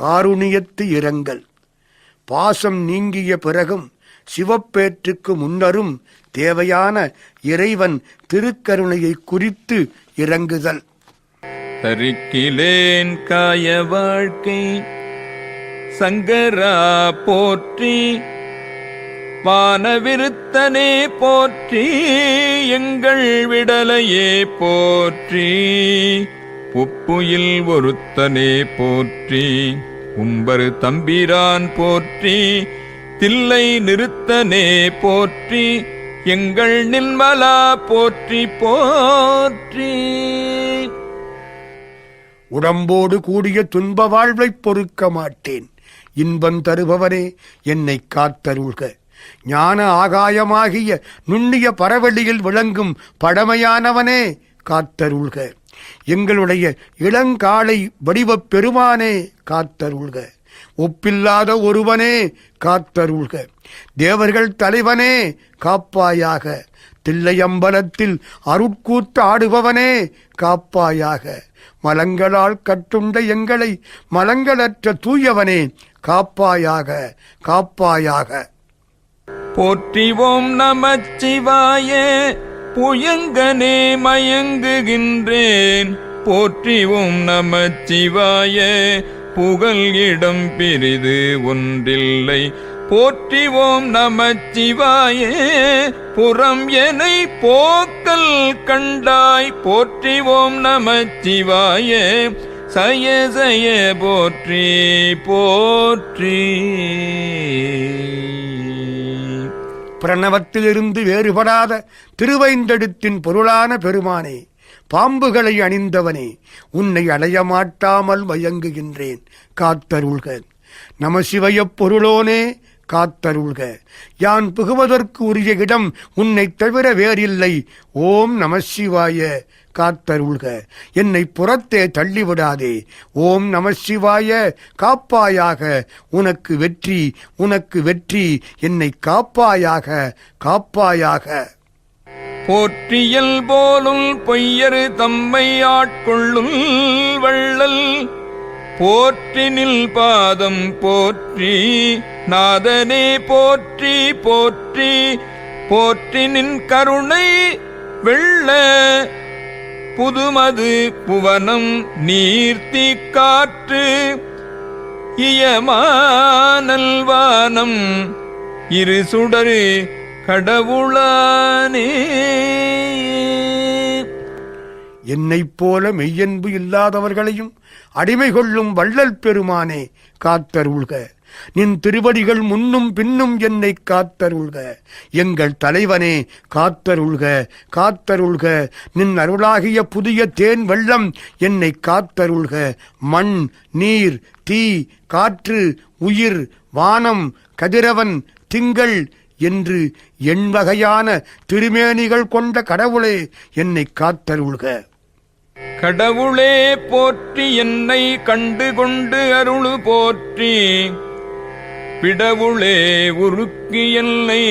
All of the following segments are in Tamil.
காருணியத்து இரங்கல். பாசம் நீங்கிய பிறகும் சிவப்பேற்றுக்கு முன்னரும் தேவையான இறைவன் திருக்கருணையை குறித்து இறங்குதல். தரிக்கிலேன் காய வாழ்க்கை சங்கரா போற்றி வானவிருத்தனே போற்றி எங்கள் விடலையே போற்றி. உப்புயில் ஒருத்தனே போற்றி உம்பரு தம்பிரான் போற்றி தில்லை நிறுத்தனே போற்றி எங்கள் நின்மலா போற்றி போற்றி. உடம்போடு கூடிய துன்ப வாழ்வைப் பொறுக்க மாட்டேன். இன்பம் தருபவரே என்னை காத்தருள்க. ஞான ஆகாயமாகிய நுண்ணிய பரவெளியில் விளங்கும் பழமையானவனே காத்தருள்க. எங்களுடைய இளங்காலை வடிவப் பெருமானே காத்தருள்க. ஒப்பில்லாத ஒருவனே காத்தருள்க. தேவர்கள் தலைவனே காப்பாயாக. தில்லையம்பலத்தில் அருட்கூத்து ஆடுபவனே காப்பாயாக. மலங்களால் கட்டுண்ட எங்களை மலங்களற்ற தூயவனே காப்பாயாக காப்பாயாக. போற்றிவோம் நமச்சிவாயே. புயங்கனே மயங்குகின்றேன். போற்றிவோம் நமச்சிவாய. புகழ் இடம் பிரிது ஒன்றில்லை. போற்றிவோம் நமச்சிவாயே. புறம் எனை போக்கல் கண்டாய். போற்றிவோம் நமச்சிவாயே. சய சய போற்றி போற்றி. பிரணவத்திலிருந்து வேறுபடாத திருவைந்தெடுத்தின் பொருளான பெருமானே பாம்புகளை அணிந்தவனே உன்னை அடைய மாட்டாமல் மயங்குகின்றேன். காத்தருள்க. நமசிவயப் பொருளோனே காத்தருள்க. யான் புகுவதற்கு உரிய இடம் உன்னைத் தவிர வேறில்லை. ஓம் நமசிவாய காத்தருள்க. என்னை புறத்தே தள்ளிவிடாதே. ஓம் நமசிவாய காப்பாயாக. உனக்கு வெற்றி உனக்கு வெற்றி. என்னை காப்பாயாக காப்பாயாக. போற்றியல் போலும் பொய்யரு தம்மை ஆட்கொள்ளும் வள்ளல். போற்றினில் பாதம் போற்றி நாதனே போற்றி போற்றி. போற்றினின் கருணை வெள்ள புதுமது புவனம் நீர்த்தி காற்று. இயமானல்வானம் இரு சுடரு கடவுளானே. என்னைப் போல மெய்யன்பு இல்லாதவர்களையும் அடிமை கொள்ளும் வள்ளல் பெருமானே காத்தருள்க. நின் திருவடிகள் முன்னும் பின்னும் என்னை காத்தருள்க. எங்கள் தலைவனே காத்தருள்க காத்தருள்க. நின் அருளாகிய புதிய தேன் வெள்ளம் என்னை காத்தருள்க. மண் நீர் தீ காற்று உயிர் வானம் கதிரவன் திங்கள் என்று எண்வகையான திருமேனிகள் கொண்ட கடவுளே என்னை காத்தருள்க. கடவுளே போற்றி என்னை கண்டு கொண்டு அருளு போற்றி. பிடவுளே உருக்கி என்னை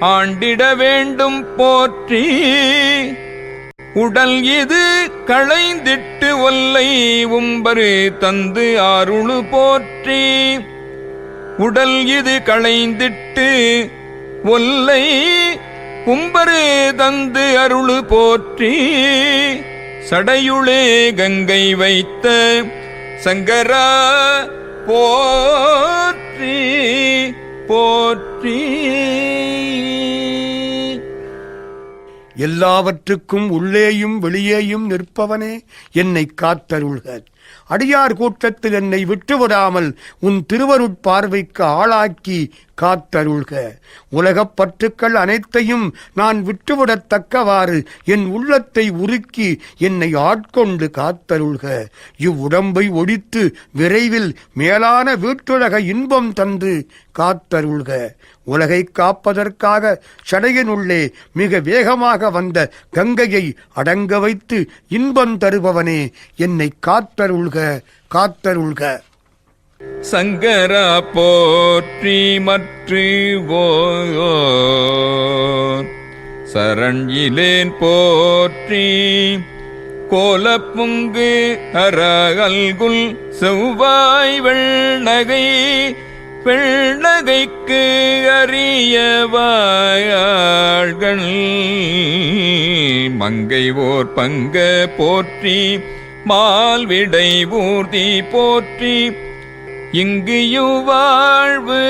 ஆண்டிட வேண்டும் போற்றி. உடல் இது களைந்திட்டு ஒல்லை உம்பரு தந்து அருளு போற்றி. உடல் இது களைந்திட்டு ஒல்லை கும்பரே தந்து அருளு போற்றி சடையுளே கங்கை வைத்த சங்கரா போற்றி போற்றி. எல்லாவற்றுக்கும் உள்ளேயும் வெளியேயும் நிற்பவனே என்னை காத்தருள்கள் அடியார் கூட்டத்தில் என்னை விட்டுவிடாமல் உன் திருவருட்பார்வைக்கு ஆளாக்கி காத்தருள்க. உலகப் பற்றுக்கள் அனைத்தையும் நான் விட்டுவிடத்தக்கவாறு என் உள்ளத்தை உருக்கி என்னை ஆட்கொண்டு காத்தருள்க. இவ்வுடம்பை ஒடித்து விரைவில் மேலான வீட்டுலக இன்பம் தந்து காத்தருள்க. உலகை காப்பதற்காக சடையினுள்ளே மிக வேகமாக வந்த கங்கையை அடங்க வைத்து இன்பம் தருபவனே என்னை காத்தருள்க காத்தருள்க. சங்கரா போற்றி மற்று சரண்யிலேன் போற்றி கோலப்புங்கு அரகல்குல் செவ்வாய் வெள்ளகை வெள்ளகை வெள்ளகைக்கு அறியவாயாள்கள் மங்கை ஓர் பங்க போற்றி மால்விடை ஊர்தி போற்றி. இங்கு வாழ்வு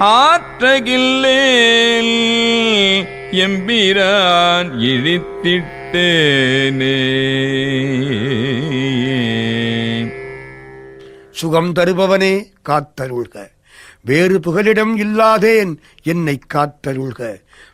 ஆற்றகில்லேல் எம்பிரான் இழித்திட்டேனே. சுகம் தருபவனே காத்தருள்க. வேறு புகலிடம் இல்லாதேன் என்னை காத்தருள்க.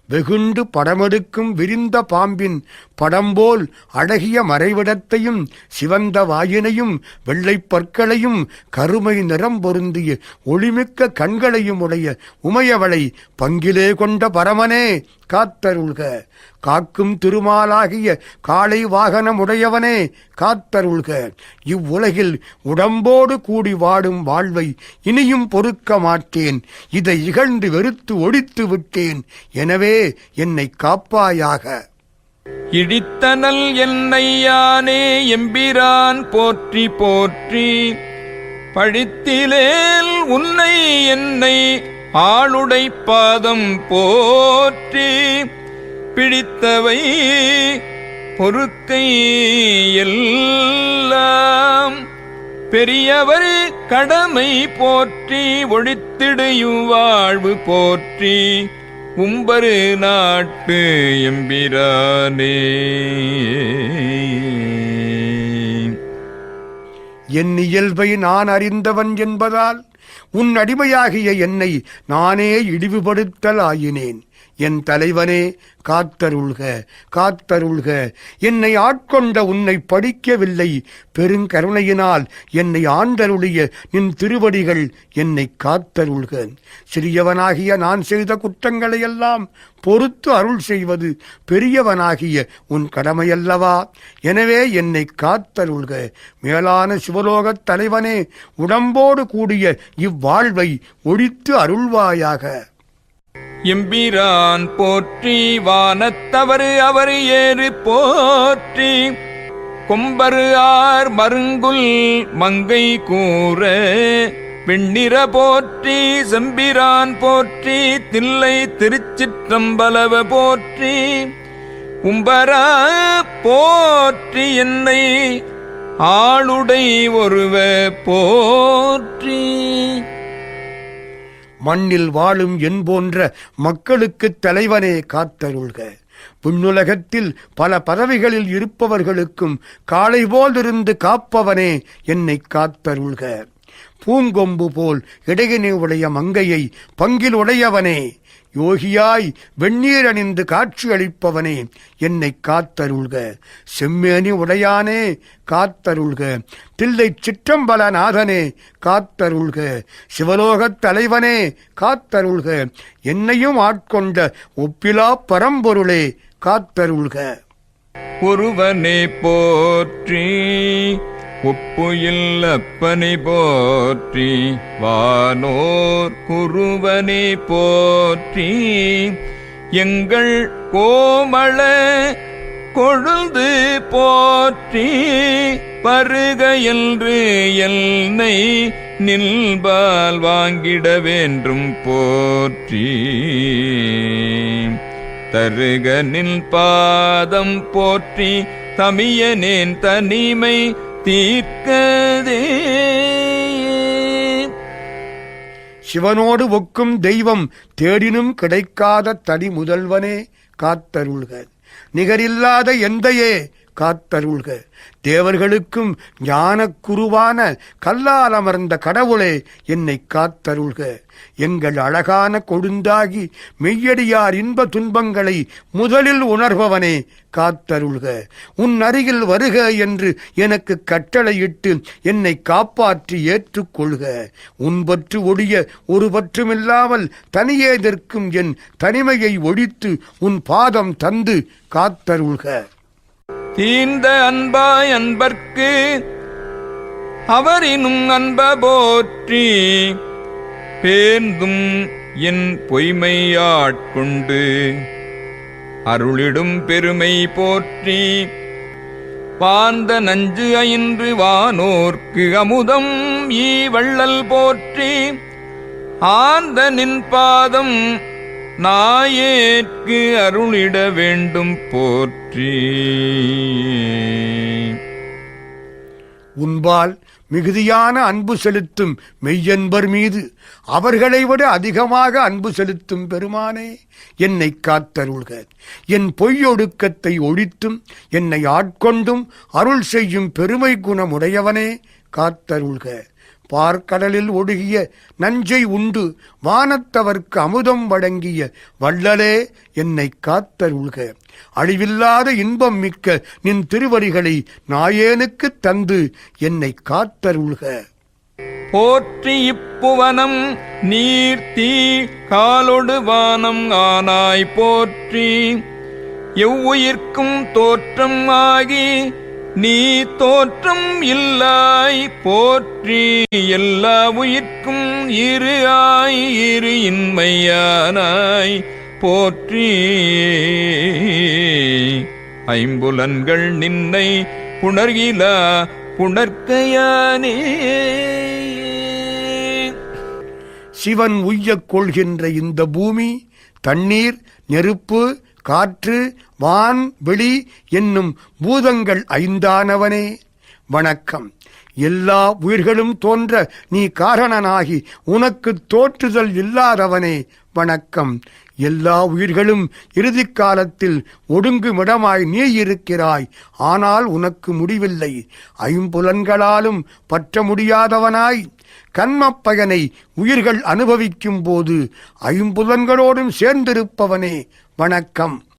வெகுண்டு படமெடுக்கும் விரிந்த பாம்பின் படம்போல் அழகிய மறைவிடத்தையும் சிவந்த வாயினையும் வெள்ளைப் பற்களையும் கருமை நிறம் பொருந்திய ஒளிமிக்க கண்களையும் உடைய உமையவளை பங்கிலே கொண்ட பரமனே காத்தருள்க. காக்கும் திருமாலாகிய காளை வாகனம் உடையவனே காத்தருள்க. இவ்வுலகில் உடம்போடு கூடி வாடும் வாழ்வை இனியும் பொறுக்க மாட்டேன். இதை இகழ்ந்து வெறுத்து ஒடித்து விட்டேன். எனவே என்னை காப்பாயாக. இடித்தனல் என்னை யானே எம்பிரான் போற்றி போற்றி. பழித்திலேல் உன்னை என்னை ஆளுடை பாதம் போற்றி. பிடித்தவை பொறுக்கை எல்லாம். பெரியவர் கடமை போற்றி ஒழித்திடையும் வாழ்வு போற்றி. உம்பரு நாட்டு எம்பிரானே. என் இயல்பை நான் அறிந்தவன் என்பதால் உன் அடிமையாகிய என்னை நானே இழிவுபடுத்தலாயினேன். என் தலைவனே காத்தருள்க காத்தருள்க. என்னை ஆட்கொண்ட உன்னை படிக்கவில்லை. பெருங்கருணையினால் என்னை ஆண்டருளிய நின் திருவடிகள் என்னை காத்தருள்க சிறியவனாகிய நான் செய்த குற்றங்களையெல்லாம் பொறுத்து அருள் செய்வது பெரியவனாகிய உன் கடமையல்லவா? எனவே என்னை காத்தருள்க. மேலான சிவலோகத் தலைவனே உடம்போடு கூடிய இவ்வாழ்வை ஒழித்து அருள்வாயாக. எம்பிரான் போற்றி வானத்தவரு அவர் ஏறு போற்றி. கொம்பரு ஆர் மருங்குல் மங்கை கூற வெண்ணிற போற்றி செம்பிரான் போற்றி தில்லை திருச்சிற்றம்பலவ போற்றி. உம்பரா போற்றி என்னை ஆளுடை ஒருவ போற்றி. மண்ணில் வாழும் என் போன்ற மக்களுக்குத் தலைவனே காத்தருள்க. விண்ணுலகத்தில் பல பதவிகளில் இருப்பவர்களுக்கும் காலை போலிருந்து காப்பவனே என்னை காத்தருள்க. பூங்கொம்பு போல் இடையினை உடைய மங்கையை பங்கில் உடையவனே. யோகியாய் வெந்நீர் அணிந்து காட்சியளிப்பவனே என்னை காத்தருள்க. செம்மேனி உடையானே காத்தருள்க. தில்லை சிற்றம்பலநாதனே காத்தருள்க. சிவலோகத் தலைவனே காத்தருள்க. என்னையும் ஆட்கொண்ட ஒப்பிலா பரம்பொருளே காத்தருள்க. ஒருவனே போற்றி ஒப்புயில் அப்பனை போற்றி வானோர் குருவனை போற்றி. எங்கள் கோமள கொழுந்து போற்றி பருக என்று எல்லை நில்பால் வாங்கிட வேண்டும் போற்றி. தருக நில் பாதம் போற்றி தமியனேன் தனிமை தீர்க்கதே. சிவனோடு ஒக்கும் தெய்வம் தேடினும் கிடைக்காத தனி முதல்வனே காத்தருள்க. நிகரில்லாத எந்தையே காத்தருள்க. தேவர்களுக்கும் ஞானக்குருவான கல்லால் அமர்ந்த கடவுளே என்னை காத்தருள்க. எங்கள் அழகான கொடுந்தாகி மெய்யடியார் இன்ப துன்பங்களை முதலில் உணர்பவனே காத்தருள்க. உன் அருகில் வருக என்று எனக்கு கட்டளையிட்டு என்னை காப்பாற்றி ஏற்றுக்கொள்க. உன்பற்று ஒடிய ஒரு பற்றுமில்லாமல் தனியே நிற்கும் என் தனிமையை ஒழித்து உன் பாதம் தந்து காத்தருள்க. தீர்ந்த அன்பாய் அன்பர்க்கு அவரினும் அன்ப போற்றி பேர்ந்தும் என் பொய்மையாட்கொண்டு அருளிடும் பெருமை போற்றி பாந்த நஞ்சு அயின்று வானோர்க்கு அமுதம் ஈ வள்ளல் போற்றி ஆந்த நின் பாதம் நாயேற்கு அருளிட வேண்டும் போற்றி. உன்பால் மிகுதியான அன்பு செலுத்தும் மெய்யன்பர் மீது அவர்களை விட அதிகமாக அன்பு செலுத்தும் பெருமானே என்னை காத்தருள்க. என் பொய்யொடுக்கத்தை ஒழித்தும் என்னை ஆட்கொண்டும் அருள் செய்யும் பெருமை குணமுடையவனே காத்தருள்க. பார்க்கடலில் ஒடுகிய நஞ்சை உண்டு வானத்தவர்க்கு அமுதம் வழங்கிய வள்ளலே என்னை காத்தருள்க. அழிவில்லாத இன்பம் மிக்க நின் திருவடிகளை நாயேனுக்குத் தந்து என்னை காத்தருள்க. போற்றி இப்புவனம் நீர் தீ காலொடு வானம் ஆனாய் போற்றி. எவ்வுயிர்க்கும் தோற்றம் ஆகி நீ தோற்றம் இல்லாய் போற்றி எல்லா உயிர்க்கும் இரு ஆய் இரு இன்மையானாய் போற்றி. ஐம்புலன்கள் நின்னை புணர்கிலா புணர்க்கையானே. சிவன் உய்யக் கொள்கின்ற இந்த பூமி தண்ணீர் நெருப்பு காற்று வான் வெளி என்னும் பூதங்கள் ஐந்தானவனே. வணக்கம். எல்லா உயிர்களும் தோன்ற நீ காரணனாகி உனக்கு தோற்றுதல் இல்லாதவனே. வணக்கம். எல்லா உயிர்களும் இறுதிக் காலத்தில் ஒடுங்குமிடமாய் நீ இருக்கிறாய் ஆனால் உனக்கு முடிவில்லை. ஐம்புலன்களாலும் பற்ற முடியாதவனாய். கண்மப்பயனை உயிர்கள் அனுபவிக்கும் போது ஐம்புலன்களோடும் சேர்ந்திருப்பவனே. வணக்கம்.